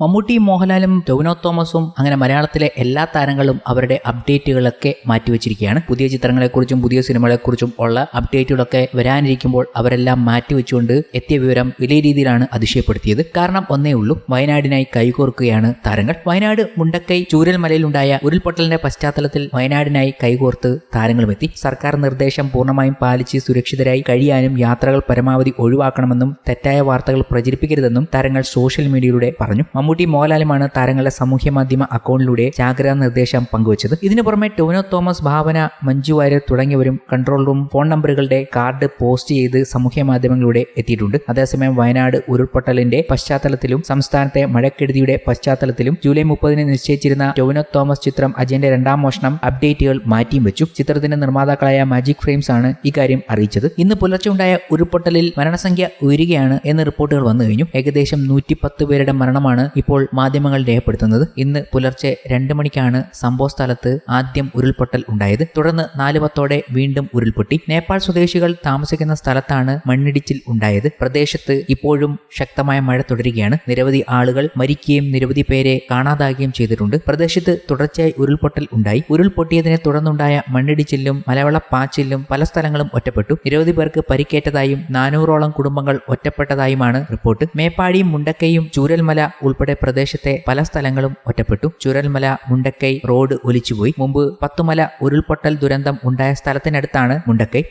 മമ്മൂട്ടിയും മോഹൻലാലും ടൊവിനോ തോമസും അങ്ങനെ മലയാളത്തിലെ എല്ലാ താരങ്ങളും അവരുടെ അപ്ഡേറ്റുകളൊക്കെ മാറ്റിവെച്ചിരിക്കുകയാണ്. പുതിയ ചിത്രങ്ങളെക്കുറിച്ചും പുതിയ സിനിമകളെക്കുറിച്ചും ഉള്ള അപ്ഡേറ്റുകളൊക്കെ വരാനിരിക്കുമ്പോൾ അവരെല്ലാം മാറ്റിവെച്ചുകൊണ്ട് എത്തിയ വിവരം വലിയ രീതിയിലാണ് അതിശയപ്പെടുത്തിയത്. കാരണം ഒന്നേ ഉള്ളൂ വയനാടിനായി കൈകോർക്കുകയാണ് താരങ്ങൾ. വയനാട് മുണ്ടക്കൈ ചൂരൽ ചൂരൽമലയിലുണ്ടായ ഉരുൾപൊട്ടലിന്റെ പശ്ചാത്തലത്തിൽ വയനാടിനായി കൈകോർത്ത് താരങ്ങളും എത്തി. സർക്കാർ നിർദ്ദേശം പൂർണമായും പാലിച്ച് സുരക്ഷിതരായി കഴിയാനും യാത്രകൾ പരമാവധി ഒഴിവാക്കണമെന്നും തെറ്റായ വാർത്തകൾ പ്രചരിപ്പിക്കരുതെന്നും താരങ്ങൾ സോഷ്യൽ മീഡിയയിലൂടെ പറഞ്ഞു. മമ്മൂട്ടി മോഹൻലാലുമാണ് താരങ്ങളുടെ സാമൂഹ്യ മാധ്യമ അക്കൗണ്ടിലൂടെ ജാഗ്രതാ നിർദ്ദേശം പങ്കുവച്ചത്. ഇതിനു പുറമെ ടോനോ തോമസ് ഭാവന മഞ്ജു വാര്യർ തുടങ്ങിയവരും കൺട്രോൾ റൂം ഫോൺ നമ്പറുകളുടെ കാർഡ് പോസ്റ്റ് ചെയ്ത് സാമൂഹ്യ മാധ്യമങ്ങളിലൂടെ എത്തിയിട്ടുണ്ട്. അതേസമയം വയനാട് ഉരുൾപൊട്ടലിന്റെ പശ്ചാത്തലത്തിലും സംസ്ഥാനത്തെ മഴക്കെടുതിയുടെ പശ്ചാത്തലത്തിലും ജൂലൈ മുപ്പതിന് നിശ്ചയിച്ചിരുന്ന ടോനോ തോമസ് ചിത്രം അജയന്റെ രണ്ടാം മോഷണം അപ്ഡേറ്റുകൾ മാറ്റിയും വെച്ചു. ചിത്രത്തിന്റെ നിർമ്മാതാക്കളായ മാജിക് ഫ്രെയിംസ് ആണ് ഇക്കാര്യം അറിയിച്ചത്. ഇന്ന് പുലർച്ചെ ഉണ്ടായ ഉരുൾപൊട്ടലിൽ മരണസംഖ്യ ഉയരുകയാണ് എന്ന റിപ്പോർട്ടുകൾ വന്നു കഴിഞ്ഞു ഏകദേശം നൂറ്റിപ്പത്ത് പേരുടെ മരണമാണ് ഇപ്പോൾ മാധ്യമങ്ങൾ രേഖപ്പെടുത്തുന്നത് ഇന്ന് പുലർച്ചെ രണ്ട് മണിക്കാണ് സംഭവ സ്ഥലത്ത് ആദ്യം ഉരുൾപൊട്ടൽ ഉണ്ടായത്. തുടർന്ന് നാല് പത്തോടെ വീണ്ടും ഉരുൾപൊട്ടി. നേപ്പാൾ സ്വദേശികൾ താമസിക്കുന്ന സ്ഥലത്താണ് മണ്ണിടിച്ചിൽ ഉണ്ടായത്. പ്രദേശത്ത് ഇപ്പോഴും ശക്തമായ മഴ തുടരുകയാണ്. നിരവധി ആളുകൾ മരിക്കുകയും നിരവധി പേരെ കാണാതാകുകയും ചെയ്തിട്ടുണ്ട്. പ്രദേശത്ത് തുടർച്ചയായി ഉരുൾപൊട്ടൽ ഉണ്ടായി. ഉരുൾപൊട്ടിയതിനെ തുടർന്നുണ്ടായ മണ്ണിടിച്ചിലും മലവെള്ളപ്പാച്ചിലും പല സ്ഥലങ്ങളും ഒറ്റപ്പെട്ടു. നിരവധി പേർക്ക് പരിക്കേറ്റതായും നാനൂറോളം കുടുംബങ്ങൾ ഒറ്റപ്പെട്ടതായുമാണ് റിപ്പോർട്ട്. മേപ്പാടിയും മുണ്ടക്കയും ചൂരൽമല ഉൾപ്പെടെ പ്രദേശത്തെ പല സ്ഥലങ്ങളും ഒറ്റപ്പെട്ടു. ചുരൽമല മുണ്ടക്കൈ റോഡ് ഒലിച്ചുപോയി. മുമ്പ് പത്തുമല ഉരുൾപൊട്ടൽ ദുരന്തം ഉണ്ടായ സ്ഥലത്തിനടുത്താണ് മുണ്ടക്കൈ.